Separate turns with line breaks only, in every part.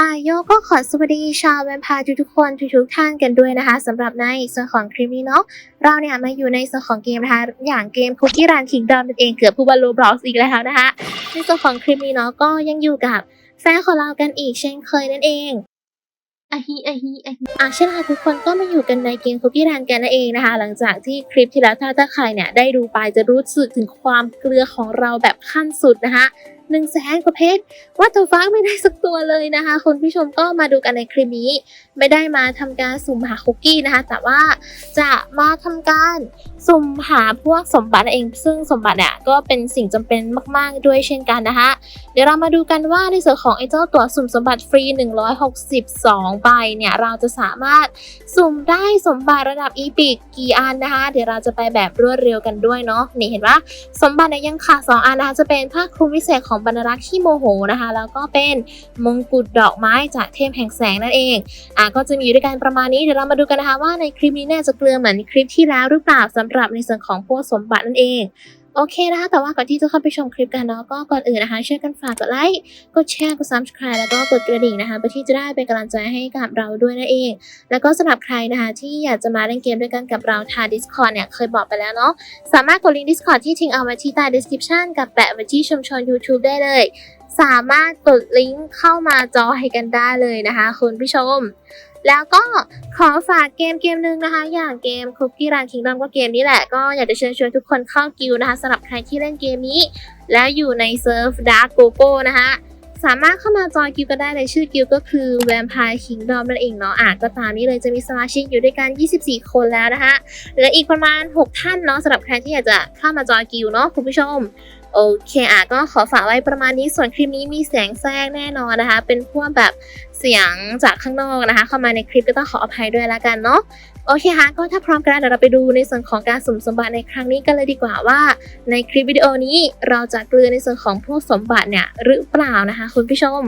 อาโยก็ขอสวัสดีชาวแวมไพร์ทุกๆคนทุกๆท่านกันด้วยนะคะสำหรับในส่วนของคลิปนี้เนาะเราเนี่ยมาอยู่ในส่วนของเกมนะคะอย่างเกมคุกกี้รันคิงดอมนั่นเองเกือบพูดว่าโลบล็อกอีกแล้วนะคะในส่วนของคลิปนี้เนาะก็ยังอยู่กับแฟนของเรากันอีกเช่นเคยนั่นเองอะฮิอะฮิอะฮิอะเช่นค่ะทุกคนก็มาอยู่กันในเกมคุกกี้รันกันนั่นเองนะคะ หลังจากที่คลิปที่แล้วถ้าถ้าใครเนี่ยได้ดูไปจะรู้สึกถึงความเกลือของเราแบบขั้นสุดนะคะ หนึ่งแสนกว่าเพชรว่าตัวฟ้าไม่ได้สักตัวเลยนะคะ คุณผู้ชมก็มาดูกันในคลิปนี้ ไม่ได้มาทำการสุ่มหาคุกกี้นะคะ แต่ว่าจะมาทำการสุ่มหาพวกสมบัติเอง ซึ่งสมบัติเนี่ยก็เป็นสิ่งจำเป็นมาก ๆ ด้วยเช่นกันนะคะ เดี๋ยวเรามาดูกันว่าในส่วนของไอ้เจ้าตัวสุ่มสมบัติฟรี 162 ใบเนี่ยเราจะสามารถสุ่มได้สมบัติระดับอีพิกกี่อันนะคะ เดี๋ยวเราจะไปแบบรวดเร็วกันด้วยเนาะนี่เห็นว่าสมบัติเนี่ยยังขาด2อันนะคะจะเป็นผ้าคลุมวิเศษของบรรลักษ์ที่โมโหนะคะ แล้วก็เป็นมงกุฎดอกไม้จากเทพแห่งแสงนั่นเองอะก็จะมีอยู่ด้วยกันประมาณนี้เดี๋ยวเรามาดูกันนะคะว่าในคลิปนี้เนี่ยจะเกลือเหมือนคลิปที่แล้วหรือเปล่าสำหรับในส่วนของพวกสมบัตินั่นเอง โอเคนะคะแต่ว่าก่อนที่จะเข้าไปชมคลิปกันเนาะก็ก่อนอื่นนะคะช่วยกันฝากกดไลค์กดแชร์กด subscribe แล้วก็กดกระดิ่งนะคะเพื่อที่จะได้เป็นกำลังใจให้กับเราด้วยนั่นเอง แล้วก็สำหรับใครนะคะที่อยากจะมาเล่นเกมด้วยกันกับเราทาง Discord เนี่ยเคยบอกไปแล้วเนาะสามารถกดลิงก์ Discord ที่ทิ้งเอาไว้ที่ใต้ description กับแปะไว้ที่ชุมชน YouTube ได้เลย สามารถกดลิงก์เข้ามาจอยกันได้เลยนะคะ คุณผู้ชม แล้วก็ขอฝากเกมเกมหนึ่งนะคะ อย่างเกม Cookie Run Kingdom ก็เกมนี้แหละ ก็อยากจะเชิญชวนทุกคนเข้ากิลนะคะสำหรับใครที่เล่นเกมนี้ แล้วอยู่ในเซิร์ฟ Dark Gogo นะคะสามารถเข้ามาจอยกิลกันได้ในชื่อกิลก็คือ Vampire Kingdom นั่นเองเนาะอะก็ตามนี้เลยจะมีสมาชิกอยู่ด้วยกัน 24 คนแล้วนะคะเหลืออีกประมาณ 6 ท่านเนาะสำหรับใครที่อยากจะเข้ามาจอยกิลเนาะคุณผู้ชม โอเคอะก็ขอฝากไว้ประมาณนี้ส่วนคลิปนี้มีเสียงแทรกแน่นอนนะคะ เป็นพวกแบบเสียงจากข้างนอกนะคะ เข้ามาในคลิปก็ต้องขออภัยด้วยละกันเนาะโอเคค่ะก็ถ้าพร้อมกันแล้วเดี๋ยวเราไปดูในส่วนของการสมสมบัติในครั้งนี้กันเลยดีกว่าว่า ในคลิปวิดีโอนี้เราจะเกลือในส่วนของพวกสมบัติเนี่ยหรือเปล่านะคะ คุณผู้ชม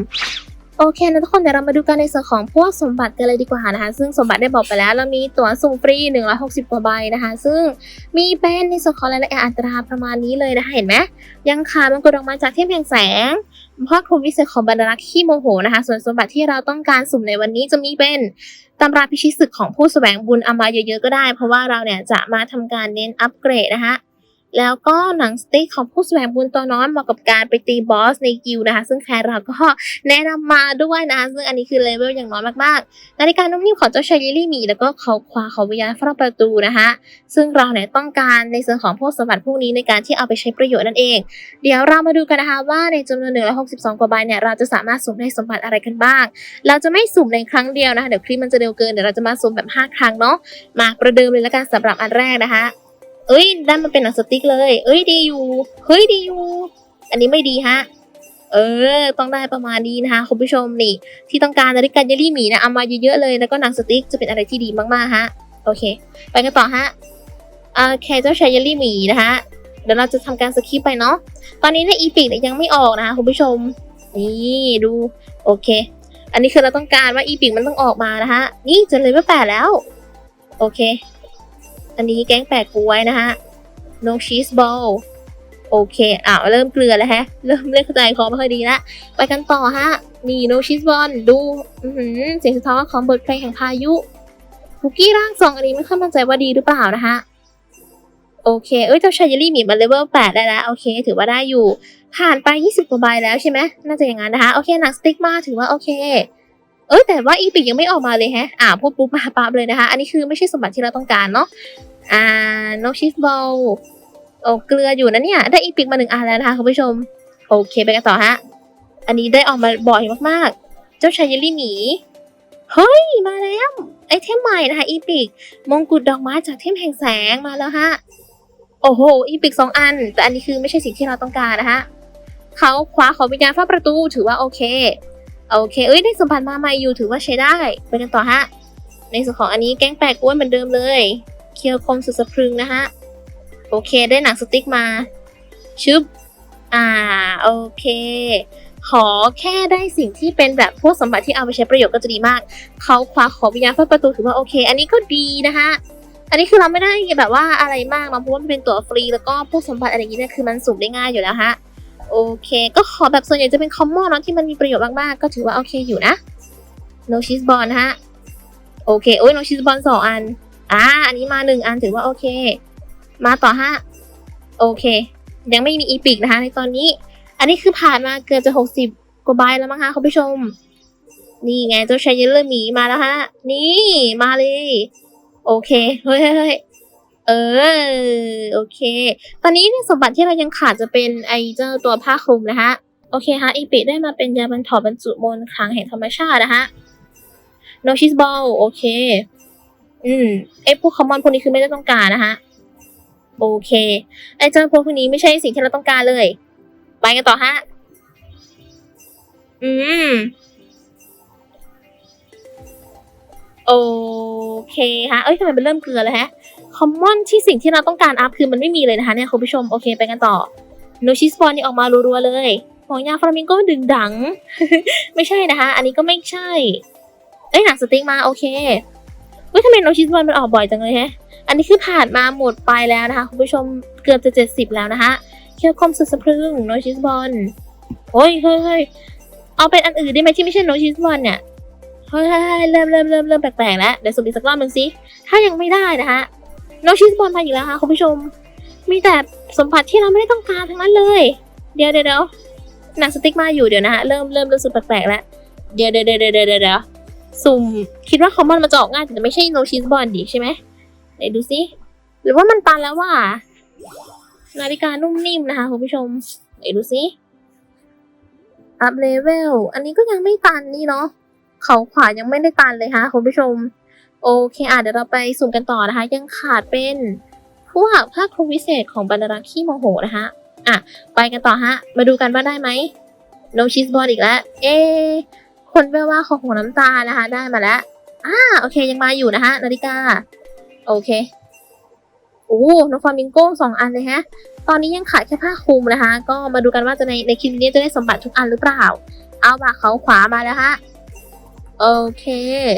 โอเคนะทุกคนเดี๋ยวเรามาดูกันในส่วนของพวกสมบัติกันเลยดีกว่านะคะซึ่งสมบัติได้บอกไปแล้วเรามีตั๋วสุ่มฟรี 160 กว่าใบนะคะ ซึ่งมีเป็นในส่วนของรายละเอียดอัตราประมาณนี้เลยนะคะเห็นไหมยังขาดมังกรดอกไม้จากเทพแห่งแสงพาะคลุมวิเศษของบรรลักษ์ขี้โมโหนะคะ ส่วนสมบัติที่เราต้องการสุ่มในวันนี้จะมีเป็นตำราพิชิตศึกของผู้แสวงบุญเอามาเยอะๆก็ได้ เพราะว่าเราเนี่ยจะมาทำการเน้นอัปเกรดนะคะ แล้วก็หนังสติ๊กของผู้แสวงบุญตัวน้อยเหมาะกับการไปตีบอสในกิลนะคะ ซึ่งแคร์เราก็แนะนำมาด้วยนะะซึ่งอันนี้คือเลเวลอย่างน้อยมากๆ นาฬิกานุ่มนิ่มของเจ้าชายลิลี่มี แล้วก็เขาควาเขาวิญญาณเฝ้าประตูนะคะซึ่งเราเนี่ยต้องการในส่วนของพวกสมบัติพวกนี้ในการที่เอาไปใช้ประโยชน์นั่นเอง เดี๋ยวเรามาดูกันนะคะว่าในจำนวน162กว่าใบเนี่ยเราจะสามารถสุ่มได้สมบัติอะไรกันบ้าง เราจะไม่สุ่มในครั้งเดียวนะคะเดี๋ยวคลิปมันจะเร็วเกินเดี๋ยวเราจะมาสุ่มแบบ5ครั้งเนาะมาประเดิมเลยแล้วกันสำหรับอันแรกนะคะ เอ้ยได้มาเป็นหนังสติ๊กเลย เอ้ยดีอยู่ เฮ้ยดีอยู่ อันนี้ไม่ดีฮะ เออ ต้องได้ประมาณนี้นะคะคุณผู้ชมนี่ ที่ต้องการนาฬิกาเยลลี่หมีนะเอามาเยอะๆเลย แล้วก็หนังสติ๊กจะเป็นอะไรที่ดีมากๆฮะ โอเค ไปกันต่อฮะโอเคเจ้าชายเยลลี่หมีนะคะเดี๋ยวเราจะทำการสคิปไปเนาะ ตอนนี้ในอีพิกยังไม่ออกนะคะคุณผู้ชม นี่ดู โอเค อันนี้คือเราต้องการว่าอีพิกมันต้องออกมานะคะนี่จะเลยว่าแปดแล้ว โอเค อันนี้แกงแปดกล้วยนะฮะ no cheese ball โอเคอ้าวเริ่มเกลือแล้วฮะ เริ่มเล่นเข้าใจคอไม่ค่อยดีละไปกันต่อฮะ นี่ no cheese ball ดูอือหือเสียงสะท้อนของบทเพลงแห่งพายุคุกกี้ร่างทรงอันนี้ไม่ค่อยมั่นใจว่าดีหรือเปล่านะคะ โอเค เอ้ยเจ้าชายเยลลี่มีมันเลเวลแปดได้แล้ว โอเค ถือว่าได้อยู่ ผ่านไป20กว่าใบแล้วใช่ไหมน่าจะอย่างนั้นนะคะ โอเค หนังสติ๊กมาถือว่าโอเค เอ้ยแต่ว่าอีพิกยังไม่ออกมาเลยแฮะ อ่าพูดปุ๊บมาปั๊บเลยนะคะ อันนี้คือไม่ใช่สมบัติที่เราต้องการเนาะ อ่า no cheese ball โอ้เกลืออยู่นะเนี่ย ได้อีพิกมาหนึ่งอันแล้วนะคะคุณผู้ชม โอเคไปกันต่อฮะ อันนี้ได้ออกมาบ่อยมากๆ เจ้าชายเยลลี่หมี เฮ้ย มาแล้วไอเทมใหม่นะคะอีพิกมงกุฎดอกไม้จากเทมแห่งแสงมาแล้วฮะ โอ้โห อีพิกสองอัน แต่อันนี้คือไม่ใช่สิ่งที่เราต้องการนะคะเขาคว้าขอวิญญาณฟ้าประตูถือว่าโอเค โอเคเอ้ยได้สมบัติมาใหม่อยู่ถือว่าใช้ได้ไปกันต่อฮะ ในส่วนของอันนี้แก๊งแปดกล้วยเหมือนเดิมเลย เคียวคมสุดสะพรึงนะฮะ โอเคได้หนังสติ๊กมา ชึบ อ่า โอเค ขอแค่ได้สิ่งที่เป็นแบบพวกสมบัติที่เอาไปใช้ประโยชน์ก็จะดีมาก เขาคว้าขอวิญญาณฟ้าประตูถือว่าโอเค อันนี้ก็ดีนะคะอันนี้คือเราไม่ได้แบบว่าอะไรมากเนาะเพราะว่ามันเป็นตั๋วฟรีแล้วก็พวกสมบัติอะไรอย่างนี้เนี่ยคือมันสุ่มได้ง่ายอยู่แล้วฮะ โอเค ก็ขอแบบส่วนใหญ่จะเป็นคอมมอนเนาะที่มันมีประโยชน์มากๆ ก็ถือว่าโอเคอยู่นะ no cheese ball นะฮะ โอเค โอ้ย no cheese ball สองอัน อ่า อันนี้มาหนึ่งอันถือว่าโอเค มาต่อฮะ โอเค ยังไม่มีอีพิกนะคะ ในตอนนี้ อันนี้คือผ่านมาเกือบจะหกสิบกว่าใบแล้วมั้งคะคุณผู้ชม นี่ไงเจ้าชายเยลเลอร์หมีมาแล้วฮะ นี่มาเลย โอเค เฮ้ยเฮ้ย เออ โอเค ตอนนี้เนี่ยสมบัติที่เรายังขาดจะเป็นไอเจ้าตัวผ้าคลุมนะคะโอเคฮะ อีปิได้มาเป็นยาบรรเทาบรรจุมลต์คลังแห่งธรรมชาตินะคะ no cheese ball โอเค อืมไอพวกคอมมอนพวกนี้คือไม่ได้ต้องการนะคะโอเค ไอเจ้าพวกพวกนี้ไม่ใช่สิ่งที่เราต้องการเลย ไปกันต่อฮะ อืม โอเคฮะ เอ้ยทำไมมันเริ่มเกลือแล้วฮะ คอมมอนที่สิ่งที่เราต้องการอัพคือมันไม่มีเลยนะคะเนี่ยคุณผู้ชมโอเคไปกันต่อโนชิสปอนนี่ออกมารัวๆเลยของยาฟลามิงโก้ดึงดัง ไม่ใช่นะคะ อันนี้ก็ไม่ใช่ เอ้ยหนังสติ๊กมาโอเคเฮ้ยทำไมโนชิสปอนมันออกบ่อยจังเลยฮะอันนี้คือผ่านมาหมดไปแล้วนะคะคุณผู้ชมเกือบจะเจ็ดสิบแล้วนะคะเคียวคอมสุดสะพรึงโนชิสบอลโอ้ยเฮ้ยเฮ้ยเอาเป็นอันอื่นได้ไหมที่ไม่ใช่โนชิสบอลเนี่ยเฮ้ยเฮ้ยเฮ้ยเริ่มเริ่มเริ่มเริ่มแปลกๆแล้วเดี๋ยวสุ่มอีกสักรอบหนึ่งสิถ้ายังไม่ได้นะคะ โนชิสบอลมาอีกแล้วค่ะคุณผู้ชม มีแต่สมบัติที่เราไม่ได้ต้องการทั้งนั้นเลยเดี๋ยวเดี๋ยวเดี๋ยวหนังสติ๊กมาอยู่เดี๋ยวนะฮะเริ่มเริ่มรู้สึกแปลกๆแล้ว เดี๋ยวเดี๋ยวเดี๋ยวเดี๋ยวเดี๋ยวเดี๋ยวสุ่มคิดว่าคอมมอนมันจะออกง่ายแต่ไม่ใช่โนชิสบอลดิใช่ไหมไหนดูสิหรือว่ามันตันแล้วว่า นาฬิกานุ่มนิ่มนะคะคุณผู้ชมไหนดูสิอัพเลเวลอันนี้ก็ยังไม่ตันนี่เนาะเขาขวายังไม่ได้ตันเลยค่ะคุณผู้ชม โอเคอะเดี๋ยวเราไปสุ่มกันต่อนะคะ ยังขาดเป็นพวกภาคคลุมวิเศษของบรรดารักขี้โมโหนะคะอะไปกันต่อฮะ มาดูกันว่าได้ไหม no cheese ball อีกแล้ว เอะคนแปลว่าของหัวน้ำตานะคะ ได้มาแล้วอ่าโอเคยังมาอยู่นะคะนาฬิกา โอเคโอ้นกฟลามิงโก้สองอันเลยฮะ ตอนนี้ยังขาดแค่ผ้าคลุมนะคะ ก็มาดูกันว่าจะในในคลิปนี้จะได้สมบัติทุกอันหรือเปล่า เอาบาเขาขวามาแล้วฮะ โอเค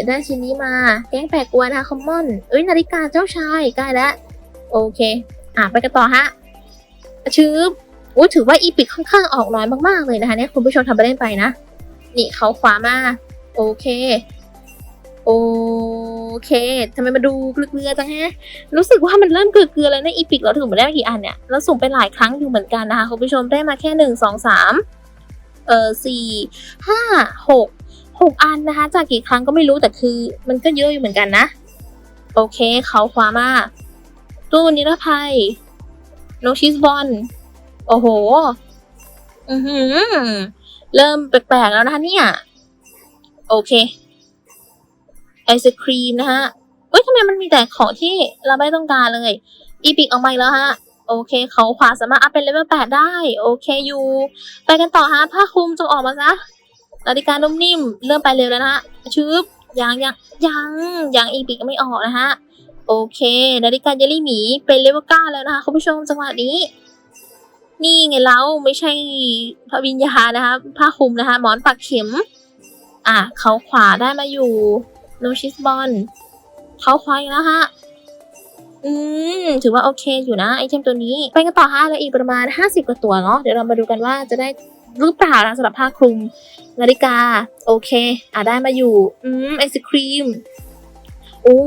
ได้ชิ้นนี้มาแก๊งแปลกวนะคอมมอน เอ้ยนาฬิกาเจ้าชายใกล้แล้ว โอเค อะไปกันต่อฮะชื่ออุ้ถือว่าอีปิกค่อนข้างออกน้อยมากๆเลยนะคะเนี่ยคุณผู้ชมทำไปเล่นไปนะ นี่เขาขวามา โอเค โอเคทำไมมาดูเกลือจังฮะ รู้สึกว่ามันเริ่มเกลือแล้วในอีพิกเราถึงมาได้กี่อันเนี่ย เราสุ่มไปหลายครั้งอยู่เหมือนกันนะคะคุณผู้ชมได้มาแค่หนึ่งสองสามเออสี่ห้าหก หกอันนะคะ จากกี่ครั้งก็ไม่รู้แต่คือ มันก็เยอะอยู่เหมือนกันนะ โอเคเขาขวามาตู้นิรภัยโนชิสบอลโอ้โห อือหือ เริ่มแปลกๆแล้วนะคะเนี่ย โอเค ไอศครีมนะฮะเอ้ยทำไมมันมีแต่ของที่เราไม่ต้องการเลย อีพิกออกมาแล้วฮะ โอเค เขาขวาสามารถอัพเป็นเลเวลแปดได้ โอเคอยู่ ไปกันต่อฮะผ้าคลุมจงออกมาซะ นาฬิกานุ่มนิ่มเริ่มไปเร็วแล้วนะฮะชืบยังยังยังยังอีพิกไม่ออกนะฮะโอเคนาฬิกาเยลลี่หมีเป็นเลเวลเก้าแล้วนะคะคุณผู้ชมจังหวะนี้ นี่ไงเราไม่ใช่พระวิญญาณนะคะผ้าคลุมนะคะหมอนปักเข็ม อะเขาขวาได้มาอยู่โนชิสบอลเขาควายแล้วฮะอืมถือว่าโอเคอยู่นะไอเทมตัวนี้ ไปกันต่อฮะแล้วอีกประมาณ 50 กว่าตัวเนาะเดี๋ยวเรามาดูกันว่าจะได้ หรือเปล่านะสำหรับผ้าคลุมนาฬิกา โอเค อะได้มาอยู่ อืมไอศครีมโอ้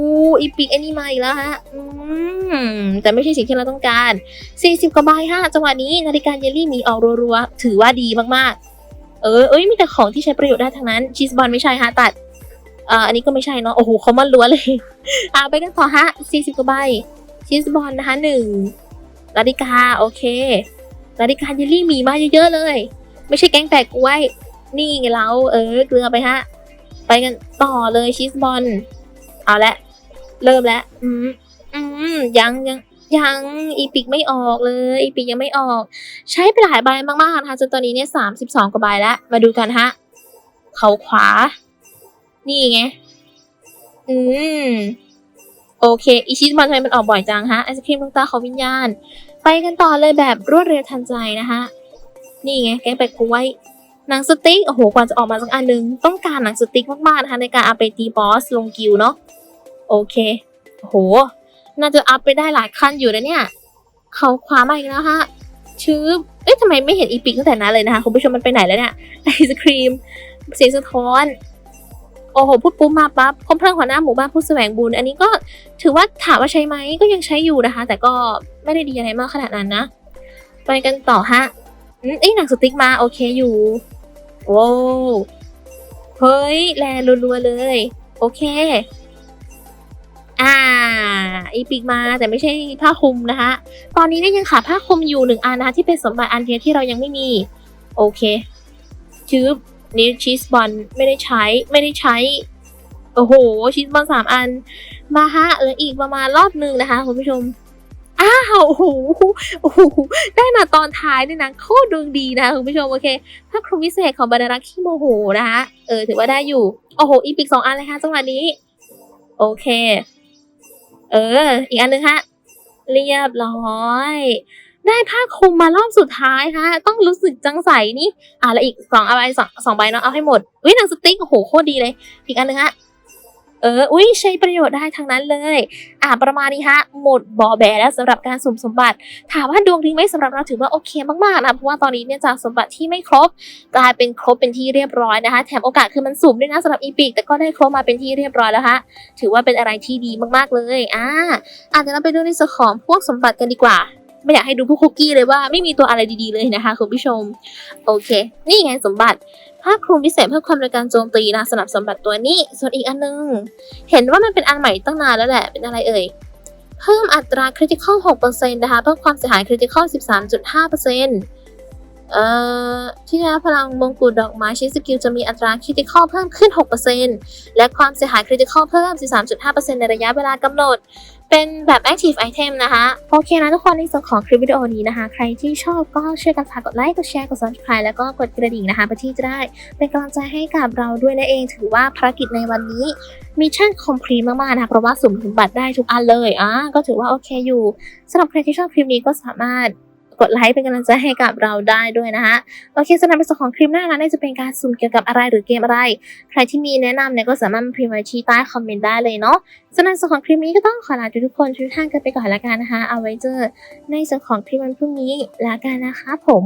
อีปิกไอ้นี่มาอีกแล้วฮะ อืม แต่ไม่ใช่สิ่งที่เราต้องการ 40 กว่าใบฮะจังหวะนี้นาฬิกาเยลลี่มีออกรัวๆ ถือว่าดีมากๆ เออ เอ้ย มีแต่ของที่ใช้ประโยชน์ได้ทั้งนั้น ชีสบอลไม่ใช่ฮะ ตัดอ่าอันนี้ก็ไม่ใช่เนาะ โอ้โหเขามันล้วนเลย อ่าไปกันต่อฮะ 40 กว่าใบ ชีสบอลนะคะหนึ่งนาฬิกา โอเค นาฬิกาเยลลี่มีมาเยอะๆเลย ไม่ใช่แก๊งแปลกกล้วย นี่ไงเราเออเกลือไปฮะ ไปกันต่อเลยชีสบอล เอาละ เริ่มแล้ว อืม อืม ยังยังยังอีปิกไม่ออกเลย อีปิกยังไม่ออก ใช้ไปหลายใบมากๆนะคะจนตอนนี้เนี่ยสามสิบสองกว่าใบแล้ว มาดูกันฮะ เขาขวา นี่ไง อืม โอเค อีชิสมันทำไมมันออกบ่อยจังฮะไอศครีมดวงตาเของวิญญาณ ไปกันต่อเลยแบบรวดเร็วทันใจนะคะ นี่ไงแกงเป็ดกล้วยหนังสติ๊กโอ้โหกว่าจะออกมาสักอันหนึง ต้องการหนังสติ๊กมากๆนะคะในการเอาไปตีบอสลงกิวเนาะโอเคโอ้โห น่าจะอัพไปได้หลายขั้นอยู่นะเนี่ย เขาขวามาอีกแล้วฮะชืบเอ๊ะทำไมไม่เห็นอีปิกตั้งแต่นั้นเลยนะคะคุณผู้ชมมันไปไหนแล้วเนี่ยไอศครีมเสียงสะท้อนโอ้โหพูดปุ๊บมาปั๊บคมเพลิงหัวหน้าหมู่บ้านผู้แสวงบุญ อันนี้ก็ถือว่าถามว่าใช้ไหมก็ยังใช้อยู่นะคะ แต่ก็ไม่ได้ดีอะไรมากขนาดนั้นนะ ไปกันต่อฮะ อืมเอ้ยหนังสติ๊กมาโอเคอยู่โว้วเฮ้ยแลรัวๆเลย โอเค อ่า อีปิกมาแต่ไม่ใช่ผ้าคลุมนะคะ ตอนนี้เนี่ยยังขาดผ้าคลุมอยู่หนึ่งอันนะคะที่เป็นสมบัติอันเดียวที่เรายังไม่มี โอเคชืบนี่ชีสบอลไม่ได้ใช้ไม่ได้ใช้ โอ้โหชีสบอลสามอัน มาฮะเหลืออีกประมาณรอบหนึ่งนะคะคุณผู้ชม อ้าวโอ้โหโอ้โหได้มาตอนท้ายด้วยนะโคตรดวงดีนะคุณผู้ชมโอเคถ้าครูพิเศษของบรรดารักขี้โมโหนะคะเออถือว่าได้อยู่โอ้โหอีพิกสองอันเลยค่ะจังหวะนี้ โอเค เออ อีกอันหนึงฮะเรียบร้อยได้ผ้าคลุมมารอบสุดท้ายค่ะ ต้องรู้สึกจังใสนี่อะแล้วอีกสองเอาไปสองสองใบเนาะเอาให้หมดอุ้ยหนังสติ๊กโอ้โหโคตรดีเลย อีกอันหนึงฮะ เออ อุ้ยใช้ประโยชน์ได้ทั้งนั้นเลย อะประมาณนี้ฮะ หมดบอแบแล้วสำหรับการสุ่มสมบัติ ถามว่าดวงดีไหมสำหรับเราถือว่าโอเคมากๆนะเพราะว่าตอนนี้เนี่ยจากสมบัติที่ไม่ครบ กลายเป็นครบเป็นที่เรียบร้อยนะคะ แถมโอกาสคือมันสุ่มด้วยนะสำหรับอีพิกแต่ก็ได้ครบมาเป็นที่เรียบร้อยแล้วฮะถือว่าเป็นอะไรที่ดีมากๆเลยอ่าอาจจะเราไปดูในส่วนของพวกสมบัติกันดีกว่าไม่อยากให้ดูพวกคุกกี้เลยว่าไม่มีตัวอะไรดีๆเลยนะคะคุณผู้ชม โอเค นี่ไงสมบัติ ผ้าคลุมพิเศษเพื่อความในการโจมตีนะสำหรับสมบัติตัวนี้ ส่วนอีกอันนึง เห็นว่ามันเป็นอันใหม่ตั้งนานแล้วแหละ เป็นอะไรเอ่ย เพิ่มอัตราคริติคอล6%นะคะ เพิ่มความเสียหายคริติคอล13.5%เอ่อ ที่ได้พลังมงกุฎดอกไม้ชิ้นสกิลจะมีอัตราคริติคอลเพิ่มขึ้น 6%และความเสียหายคริติคอลเพิ่ม 13.5%ในระยะเวลากำหนด เป็นแบบ Active Item นะคะโอเคนะทุกคนในส่วนของคลิปวิดีโอนี้นะคะ ใครที่ชอบก็ช่วยกันฝากกดไลค์กดแชร์กด subscribe แล้วก็กดกระดิ่งนะคะเพื่อที่จะได้เป็นกำลังใจให้กับเราด้วยนั่นเองถือว่าภารกิจในวันนี้มิชชั่นคอมพลีทมากๆนะคะเพราะว่าสุ่มถึงบัตรได้ทุกอันเลยอะก็ถือว่าโอเคอยู่สำหรับใครที่ชอบคลิปนี้ก็สามารถ กดไลค์เป็นกำลังใจให้กับเราได้ด้วยนะคะโอเคสำหรับในส่วนของคลิปหน้านั้นจะเป็นการสุ่มเกี่ยวกับอะไรหรือเกมอะไร ใครที่มีแนะนำเนี่ยก็สามารถพิมพ์ไว้ที่ใต้คอมเมนต์ได้เลยเนาะสำหรับในส่วนของคลิปนี้ก็ต้องขอลาทุกๆคนทุกท่านกันไปก่อนละกันนะคะเอาไว้เจอในส่วนของคลิปวันพรุ่งนี้ละกันนะคะ ผม